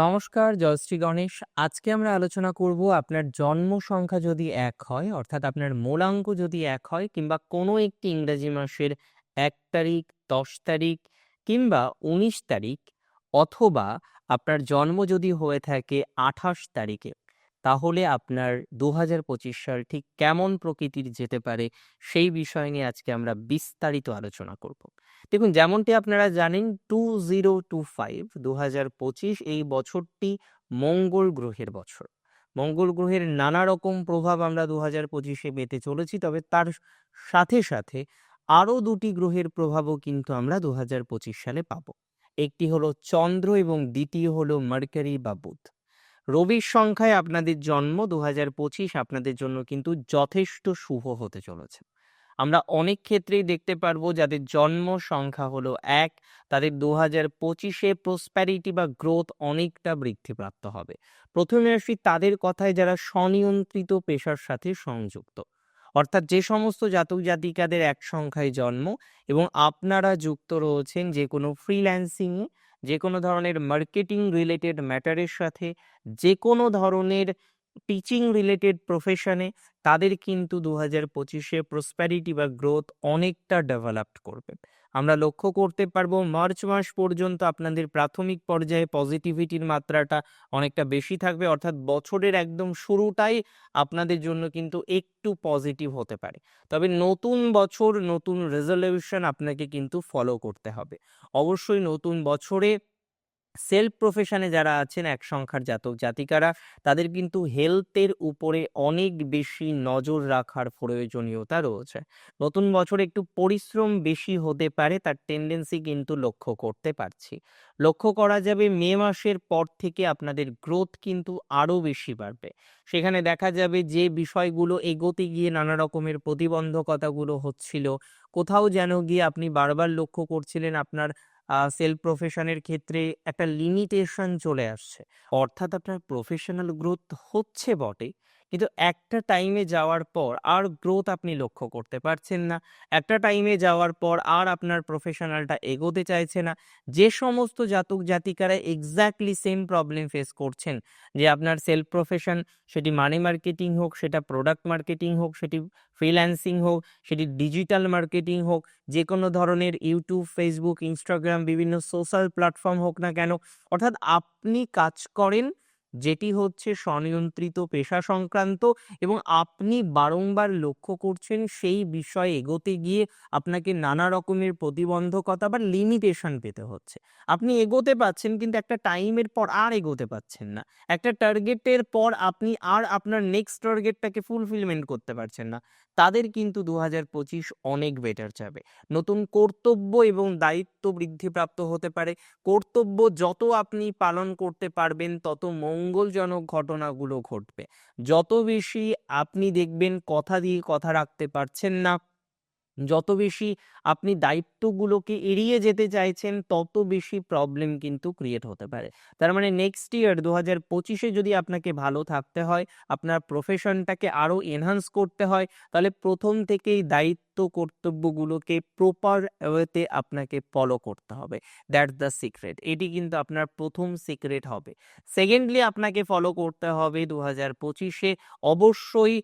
নমস্কার, জয়শ্রী গণেশ। আজকে আমরা আলোচনা করব আপনার জন্ম সংখ্যা যদি এক হয়, অর্থাৎ আপনার মূলাঙ্ক যদি এক হয়, কিংবা কোনো একটি ইংরেজি মাসের এক তারিখ, দশ তারিখ, কিংবা উনিশ তারিখ, অথবা আপনার জন্ম যদি হয়ে থাকে আঠাশ তারিখে তাহলে আপনার দু সাল ঠিক কেমন প্রকৃতির যেতে পারে সেই বিষয় নিয়ে আজকে আমরা বিস্তারিত আলোচনা করব। দেখুন, যেমনটি আপনারা জানেন, টু জিরো টু ফাইভ এই বছরটি মঙ্গল গ্রহের বছর। মঙ্গল গ্রহের নানা রকম প্রভাব আমরা দু হাজার পঁচিশে পেতে চলেছি, তবে তার সাথে সাথে আরও দুটি গ্রহের প্রভাবও কিন্তু আমরা দু পঁচিশ সালে পাব। একটি হলো চন্দ্র এবং দ্বিতীয় হলো মার্কারি বা বুধ। রবির সংখ্যায় আপনাদের জন্ম দু হাজার পঁচিশ আপনাদের জন্য কিন্তু যথেষ্ট শুভ হতে চলেছে। আমরা অনেক ক্ষেত্রেই দেখতে পারব যাদের জন্ম সংখ্যা হলো এক, তাদের দু হাজার পঁচিশে প্রসপ্যারিটি বা গ্রোথ অনেকটা বৃদ্ধিপ্রাপ্ত হবে। প্রথমে আসি তাদের কথায় যারা স্বনিয়ন্ত্রিত পেশার সাথে সংযুক্ত। অর্থাৎ যে সমস্ত জাতক জাতিকাদের এক সংখ্যায় জন্ম এবং আপনারা যুক্ত রয়েছেন যে কোনো ফ্রিল্যান্সিংয়ে যে কোনো ধরনের মার্কেটিং রিলেটেড ম্যাটারের সাথে যে কোনো ধরনের টিচিং রিলেটেড প্রফেশনে তাদের কিন্তু দু হাজার পঁচিশে প্রসপ্যারিটি বা গ্রোথ অনেকটা ডেভেলপড করবে। আমরা লক্ষ্য করতে পারব মার্চ মাস পর্যন্ত আপনাদের প্রাথমিক পর্যায়ে পজিটিভিটির মাত্রাটা অনেকটা বেশি থাকবে। অর্থাৎ বছরের একদম শুরুটাই আপনাদের জন্য কিন্তু একটু পজিটিভ হতে পারে। তবে নতুন বছর, নতুন রেজলিউশন আপনাকে কিন্তু ফলো করতে হবে। অবশ্যই নতুন বছরে সেলফ প্রফেশনে যারা আছেন এক সংখ্যার জাতক জাতিকারা, তাদের কিন্তু হেলথের উপরে অনেক বেশি নজর রাখার প্রয়োজনীয়তা রয়েছে। নতুন বছরে একটু পরিশ্রম বেশি হতে পারে, তার টেন্ডেন্সি কিন্তু লক্ষ্য করতে পারছি। লক্ষ্য করা যাবে মে মাসের পর থেকে আপনাদের গ্রোথ কিন্তু আরও বেশি বাড়বে। সেখানে দেখা যাবে যে বিষয়গুলো এগোতে গিয়ে নানা রকমের প্রতিবন্ধকতাগুলো হচ্ছিল, কোথাও যেন গিয়ে আপনি বারবার লক্ষ্য করছিলেন আপনার সেলফ প্রফেশনের ক্ষেত্রে একটা লিমিটেশন চলে আসছে। অর্থাৎ আপনার প্রফেশনাল গ্রোথ হচ্ছে বটে। কিন্তু একটা টাইমে যাওয়ার পর আর গ্রোথ আপনি লক্ষ্য করতে পারছেন না। একটা টাইমে যাওয়ার পর আর আপনার প্রফেশনালটা এগোতে চাইছে না। যে সমস্ত জাতক জাতিকারা এক্স্যাক্টলি সেম প্রবলেম ফেস করছেন, যে আপনার সেলফ প্রফেশন সেটি মানি মার্কেটিং হোক, সেটা প্রোডাক্ট মার্কেটিং হোক, সেটি ফ্রিল্যান্সিং হোক, সেটি ডিজিটাল মার্কেটিং হোক, যে কোনো ধরনের ইউটিউব ফেসবুক ইনস্টাগ্রাম বিভিন্ন সোশ্যাল প্ল্যাটফর্ম হোক না কেন, অর্থাৎ আপনি কাজ করেন যেটি হচ্ছে স্বনিয়ন্ত্রিত পেশা সংক্রান্ত এবং আপনি বারংবার লক্ষ্য করছেন সেই বিষয়ে এগোতে গিয়ে আপনাকে নানা রকমের প্রতিবন্ধকতা বা লিমিটেশন পেতে হচ্ছে। আপনি এগোতে পাচ্ছেন কিন্তু একটা টাইমের পর আর এগোতে পাচ্ছেন না। একটা টার্গেটের পর আপনি আর আপনার নেক্সট টার্গেটটাকে ফুলফিলমেন্ট করতে পারছেন না। তাদের কিন্তু দু হাজার পঁচিশ অনেক বেটার যাবে নতুন কর্তব্য এবং দায়িত্ব বৃদ্ধিপ্রাপ্ত হতে পারে। কর্তব্য যত আপনি পালন করতে পারবেন, তত মঙ্গলজনক ঘটনাগুলো ঘটবে। যত বেশি আপনি দেখবেন কথা দিয়ে কথা রাখতে পারছেন না, যত বেশি আপনি দায়িত্বগুলোকে এড়িয়ে যেতে চাইছেন, তত বেশি প্রবলেম কিন্তু ক্রিয়েট হতে পারে। তার মানে নেক্সট ইয়ার দু হাজার পঁচিশে যদি আপনাকে ভালো থাকতে হয়, আপনার প্রফেশনটাকে আরও এনহান্স করতে হয়, তাহলে প্রথম থেকেই দায়িত্ব কর্তব্যগুলোকে প্রপার ওয়েতে আপনাকে ফলো করতে হবে। দ্যাটস দ্য সিক্রেট এটি কিন্তু আপনার প্রথম সিক্রেট হবে। সেকেন্ডলি আপনাকে ফলো করতে হবে দু হাজার পঁচিশে। অবশ্যই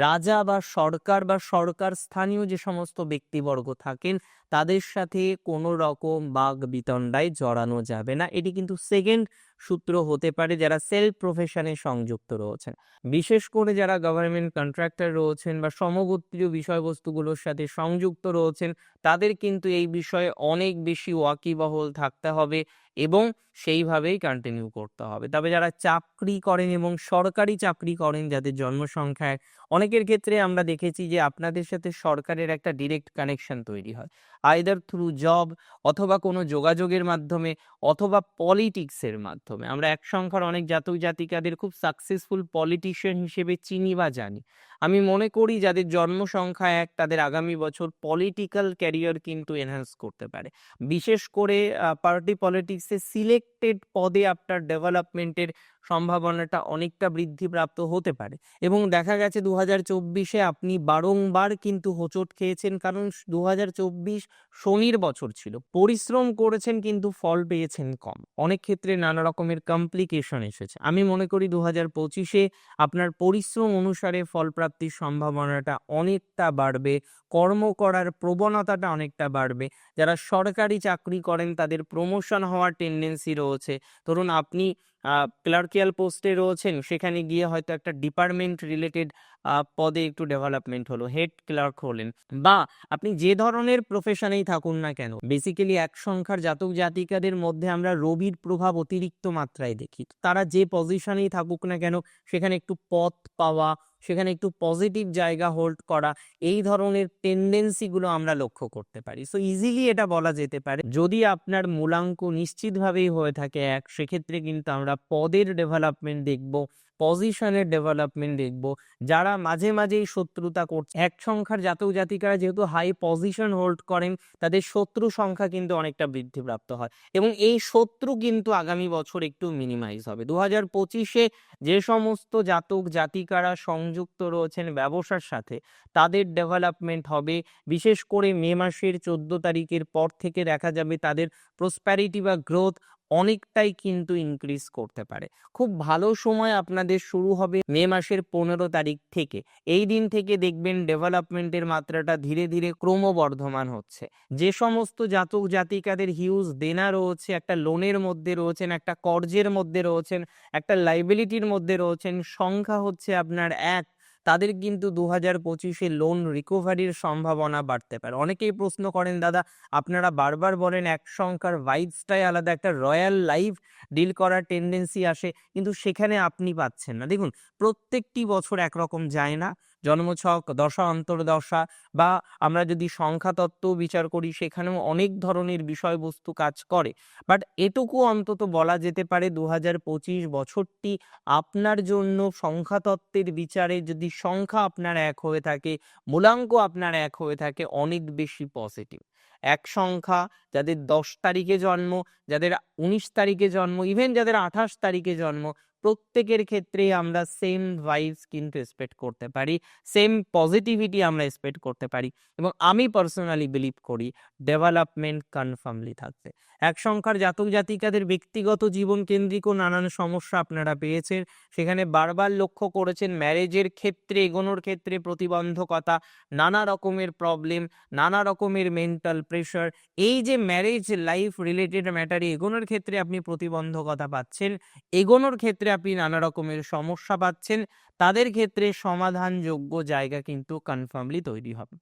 রাজা বা সরকার বা সরকার স্থানীয় যে সমস্ত ব্যক্তিবর্গ থাকেন তাদের সাথে কোনো রকম বাঘ বিতণ্ডায় জড়ানো যাবে না। এটি কিন্তু সেকেন্ড সূত্র হতে পারে যারা সেলফ প্রফেশনে সংযুক্ত রয়েছেন। বিশেষ করে যারা গভর্নমেন্ট কন্ট্রাক্টর রয়েছেন বা সমগোত্রীয় বিষয়বস্তুগুলোর সাথে সংযুক্ত রয়েছেন, তাদের কিন্তু এই বিষয়ে অনেক বেশি ওয়াকিবহল থাকতে হবে। এবং সেইভাবেই কন্টিনিউ করতে হবে। তবে যারা চাকরি করেন এবং সরকারি চাকরি করেন, যাদের জন্মসংখ্যায় অনেকের ক্ষেত্রে আমরা দেখেছি যে আপনাদের সাথে সরকারের একটা ডিরেক্ট কানেকশন তৈরি হয়। আইদার থ্রু জব অথবা কোনো যোগাযোগের মাধ্যমে অথবা পলিটিক্সের মাধ্যমে। আমরা এক সংখ্যার অনেক জাতক জাতিকাদের খুব সাকসেসফুল পলিটিশিয়ান হিসেবে চিনি বা জানি। আমি মনে করি যাদের জন্ম সংখ্যা এক, তাদের আগামী বছর পলিটিক্যাল ক্যারিয়ার কিন্তু এনহ্যান্স করতে পারে। বিশেষ করে পার্টি পলিটিক্সে সিলেক্টেড পদে আপনার ডেভেলপমেন্টের সম্ভাবনাটা অনেকটা বৃদ্ধিপ্রাপ্ত হতে পারে। এবং দেখা গেছে দু হাজার চব্বিশে আপনি বারংবার কিন্তু হোঁচট খেয়েছেন, কারণ দু হাজার চব্বিশ শনির বছর ছিল। পরিশ্রম করেছেন কিন্তু ফল পেয়েছেন কম। অনেক ক্ষেত্রে নানা রকমের কমপ্লিকেশন এসেছে। আমি মনে করি দু হাজার পঁচিশে আপনার পরিশ্রম অনুসারে ফলপ্রাপ্তির সম্ভাবনাটা অনেকটা বাড়বে, কর্ম করার প্রবণতাটা অনেকটা বাড়বে। যারা সরকারি চাকরি করেন তাদের প্রমোশন হওয়ার টেন্ডেন্সি রয়েছে। ধরুন আপনি ক্লার্কিয়াল পোস্টে রয়েছেন। সেখানে গিয়ে হয়তো একটা ডিপার্টমেন্ট রিলেটেড পদে একটু ডেভেলপমেন্ট হলো হেড ক্লার্ক হলেন। বা আপনি যে ধরনের প্রফেশনেই থাকুন না কেন বেসিক্যালি এক সংখ্যার জাতক জাতিকাদের মধ্যে আমরা রবির প্রভাব অতিরিক্ত মাত্রায় দেখি। তারা যে পজিশনেই থাকুক না কেন, সেখানে একটু পথ পাওয়া, সেখানে একটু পজিটিভ জায়গা হোল্ড করা, এই ধরনের টেন্ডেন্সিগুলো আমরা লক্ষ্য করতে পারি। সো ইজিলি এটা বলা যেতে পারে। যদি আপনার মূলাঙ্ক নিশ্চিতভাবেই হয়ে থাকে এক, সেক্ষেত্রে কিন্তু আমরা পদের ডেভেলপমেন্ট দেখব। পজিশনের ডেভেলপমেন্ট দেখব। যারা মাঝে মাঝেই শত্রুতা করছে, এক সংখ্যার জাতক জাতিকারা যেহেতু হাই পজিশন হোল্ড করেন, তাদের শত্রু সংখ্যা কিন্তু অনেকটা বৃদ্ধিপ্রাপ্ত হয়। এবং এই শত্রু কিন্তু আগামী বছর একটু মিনিমাইজ হবে। দু হাজার পঁচিশে যে সমস্ত জাতক জাতিকারা সংযুক্ত রয়েছেন ব্যবসার সাথে, তাদের ডেভেলপমেন্ট হবে। বিশেষ করে মে মাসের চোদ্দ তারিখের পর থেকে দেখা যাবে তাদের প্রসপ্যারিটি বা গ্রোথ অনেকটাই কিন্তু ইনক্রিজ করতে পারে। খুব ভালো সময় আপনাদের শুরু হবে মে মাসের পনেরো তারিখ থেকে। এই দিন থেকে দেখবেন ডেভেলপমেন্টের মাত্রাটা ধীরে ধীরে ক্রমবর্ধমান হচ্ছে। যে সমস্ত জাতক জাতিকাদের হিউজ দেনা রয়েছে, একটা লোনের মধ্যে রয়েছেন, একটা কর্জের মধ্যে রয়েছেন, একটা লাইবিলিটির মধ্যে রয়েছেন, সংখ্যা হচ্ছে আপনার এক। তাদের কিন্তু দু হাজার পঁচিশে লোন রিকভারির সম্ভাবনা বাড়তে পারে। অনেকেই প্রশ্ন করেন, দাদা, আপনারা বারবার বলেন এক সংখ্যার ভাইবসটাই আলাদা, একটা রয়্যাল লাইফ ডিল করার টেন্ডেন্সি আসে, কিন্তু সেখানে আপনি পাচ্ছেন না। দেখুন, প্রত্যেকটি বছর একরকম যায় না। জন্মছক, দশা, অন্তর্দশা বা আমরা যদি সংখ্যাতত্ত্ব বিচার করি, সেখানেও অনেক ধরনের বিষয়বস্তু কাজ করে। বাট এটুকু অন্তত বলা যেতে পারে দু হাজার পঁচিশ বছরটি আপনার জন্য সংখ্যাতত্ত্বের বিচারে যদি সংখ্যা আপনার এক হয়ে থাকে, মূলাঙ্ক আপনার এক হয়ে থাকে, অনেক বেশি পজিটিভ এক সংখ্যা যাদের দশ তারিখে জন্ম, যাদের উনিশ তারিখে জন্ম ইভেন যাদের আঠাশ তারিখে জন্ম প্রত্যেকের ক্ষেত্রেই আমরা সেম ভাইবস কিন্তু এক্সপেক্ট করতে পারি সেম পজিটিভিটি আমরা এক্সপেক্ট করতে পারি এবং আমি পার্সোনালি বিলিভ করি ডেভেলপমেন্ট কনফার্মলি থাকবে। এক সংখ্যার জাতক জাতিকাদের ব্যক্তিগত জীবন কেন্দ্রিক নানান সমস্যা আপনারা পেয়েছেন, সেখানে বারবার লক্ষ্য করেছেন ম্যারেজের ক্ষেত্রে, এগোনোর ক্ষেত্রে প্রতিবন্ধকতা, নানা রকমের প্রবলেম নানা রকমের মেন্টাল প্রেশার এই যে ম্যারেজ লাইফ রিলেটেড ম্যাটারে এগোনোর ক্ষেত্রে আপনি প্রতিবন্ধকতা পাচ্ছেন, এগোনোর ক্ষেত্রে আপনি নানা রকমের সমস্যা পাচ্ছেন, তাদের ক্ষেত্রে সমাধানযোগ্য জায়গা কিন্তু কনফার্মলি তৈরি হবে।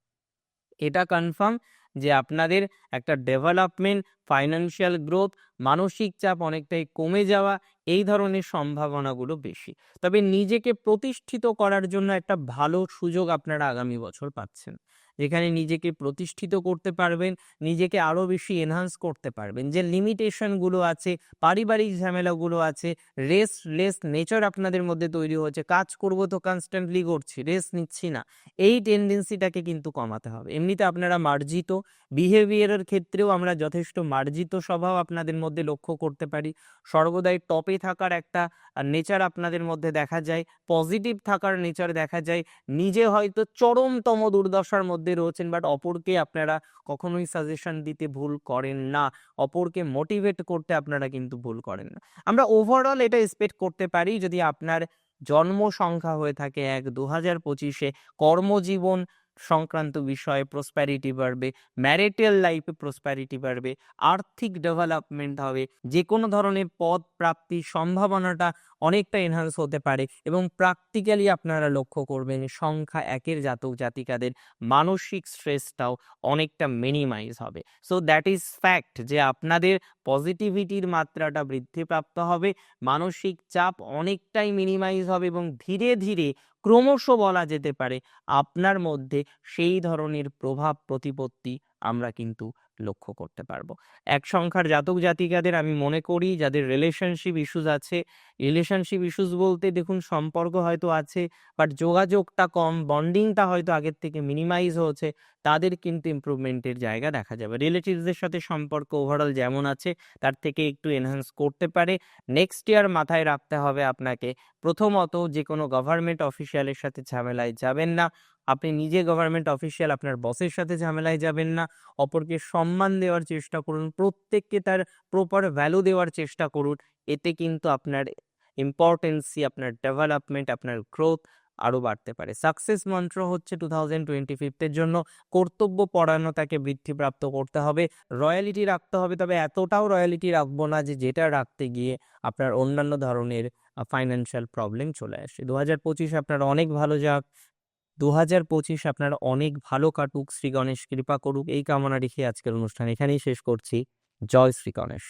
এটা কনফার্ম যে আপনাদের একটা ডেভেলপমেন্ট ফাইন্যান্সিয়াল গ্রোথ মানসিক চাপ অনেকটাই কমে যাওয়া, এই ধরনের সম্ভাবনাগুলো বেশি। তবে নিজেকে প্রতিষ্ঠিত করার জন্য একটা ভালো সুযোগ আপনারা আগামী বছর পাচ্ছেন। যেখানে নিজেকে প্রতিষ্ঠিত করতে পারবেন, নিজেকে আরও বেশি এনহান্স করতে পারবেন। যে লিমিটেশনগুলো আছে, পারিবারিক ঝামেলাগুলো আছে রেস্ট লেস নেচার আপনাদের মধ্যে তৈরি হচ্ছে কাজ করব তো কনস্ট্যান্টলি করছি রেস নিচ্ছি না, এই টেন্ডেন্সিটাকে কিন্তু কমাতে হবে। এমনিতে আপনারা মার্জিত বিহেভিয়ারের ক্ষেত্রেও আমরা যথেষ্ট মার্জিত স্বভাব আপনাদের মধ্যে লক্ষ্য করতে পারি। সর্বদাই টপে থাকার একটা নেচার আপনাদের মধ্যে দেখা যায় পজিটিভ থাকার নেচার দেখা যায়। নিজে হয়তো চরমতম দুর্দশার মধ্যে রয়েছেন বাট অপরকে আপনারা কখনোই সাজেশন দিতে ভুল করেন না। অপরকে মোটিভেট করতে আপনারা কিন্তু ভুল করেন না। আমরা ওভারঅল এটা এক্সপেক্ট করতে পারি যদি আপনার জন্ম সংখ্যা হয়ে থাকে এক দু হাজার পঁচিশে। কর্মজীবন সংক্রান্ত বিষয়ে প্রসপ্যারিটি বাড়বে ম্যারিটাল লাইফে প্রসপ্যারিটি বাড়বে, আর্থিক ডেভেলপমেন্ট হবে যে কোনো ধরনের পদ প্রাপ্তির সম্ভাবনাটা অনেকটা এনহান্স হতে পারে এবং প্র্যাকটিক্যালি আপনারা লক্ষ্য করবেন সংখ্যা একের জাতক জাতিকাদের মানসিক স্ট্রেসটাও অনেকটা মিনিমাইজ হবে। সো দ্যাট ইজ ফ্যাক্ট যে আপনাদের পজিটিভিটির মাত্রাটা বৃদ্ধিপ্রাপ্ত হবে, মানসিক চাপ অনেকটাই মিনিমাইজ হবে এবং ধীরে ধীরে ক্রমশ বলা যেতে পারে আপনার মধ্যে সেই ধরনের প্রভাব প্রতিপত্তি আমরা কিন্তু লক্ষ্য করতে পারব। এক সংখ্যার জাতক জাতিকাদের আমি মনে করি যাদের রিলেশনশিপ ইস্যুস আছে রিলেশনশিপ ইস্যুস বলতে দেখুন সম্পর্ক হয়তো আছে বাট যোগাযোগটা কম বন্ডিংটা হয়তো আগের থেকে মিনিমাইজ হয়েছে তাদের কিন্তু ইমপ্রুভমেন্টের জায়গা দেখা যাবে। রিলেটিভসদের সাথে সম্পর্ক ওভারঅল যেমন আছে, তার থেকে একটু এনহান্স করতে পারে। নেক্সট ইয়ার মাথায় রাখতে হবে আপনাকে, প্রথমত যে কোনো গভর্নমেন্ট অফিসিয়ালের সাথে ঝামেলায় যাবেন না। আপনি নিজে গভর্নমেন্ট অফিসিয়াল আপনার বসের সাথে ঝামেলায় যাবেন না। অপরকে সম্মান দেওয়ার চেষ্টা করুন, প্রত্যেককে তার প্রপার ভ্যালু দেওয়ার চেষ্টা করুন। এতে কিন্তু আপনার ইম্পর্টেন্সি আপনার ডেভেলপমেন্ট আপনার গ্রোথ আরও বাড়তে পারে। সাকসেস মন্ত্র হচ্ছে টু থাউজেন্ড টোয়েন্টি ফিফথের জন্য কর্তব্য পরায়ণতাকে বৃদ্ধিপ্রাপ্ত করতে হবে। রয়্যালিটি রাখতে হবে, তবে এতটাও রয়্যালিটি রাখব না যে যেটা রাখতে গিয়ে আপনার অন্যান্য ধরনের ফাইন্যান্সিয়াল প্রবলেম চলে আসে। দু হাজার পঁচিশ আপনার অনেক ভালো যাক দু হাজার পঁচিশ আপনার অনেক ভালো কাটুক। শ্রী গণেশ কৃপা করুক। এই কামনা রেখে আজকের অনুষ্ঠান এখানেই শেষ করছি। জয় শ্রী গণেশ।